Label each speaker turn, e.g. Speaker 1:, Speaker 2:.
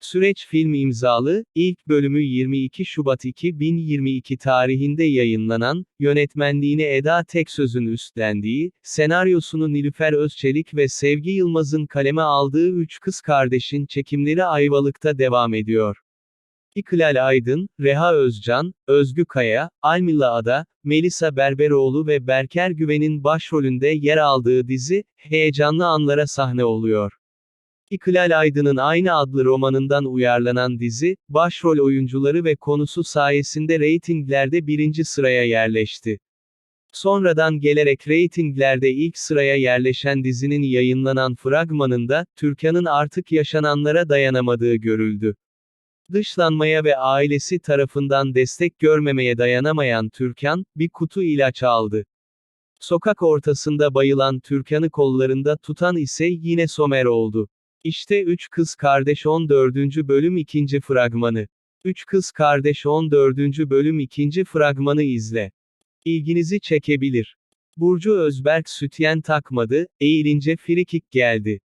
Speaker 1: Süreç film imzalı, ilk bölümü 22 Şubat 2022 tarihinde yayınlanan, yönetmenliğini Eda Teksöz'ün üstlendiği, senaryosunu Nilüfer Özçelik ve Sevgi Yılmaz'ın kaleme aldığı Üç Kız Kardeş'in çekimleri Ayvalık'ta devam ediyor. İklal Aydın, Reha Özcan, Özgü Kaya, Almila Ada, Melisa Berberoğlu ve Berker Güven'in başrolünde yer aldığı dizi, heyecanlı anlara sahne oluyor. İklal Aydın'ın aynı adlı romanından uyarlanan dizi, başrol oyuncuları ve konusu sayesinde reytinglerde birinci sıraya yerleşti. Sonradan gelerek reytinglerde ilk sıraya yerleşen dizinin yayınlanan fragmanında, Türkan'ın artık yaşananlara dayanamadığı görüldü. Dışlanmaya ve ailesi tarafından destek görmemeye dayanamayan Türkan, bir kutu ilaç aldı. Sokak ortasında bayılan Türkan'ı kollarında tutan ise yine Somer oldu. İşte Üç Kız Kardeş 14. bölüm 2. fragmanı. Üç Kız Kardeş 14. bölüm 2. fragmanı izle. İlginizi çekebilir. Burcu Özberk sütyen takmadı, eğilince frikik geldi.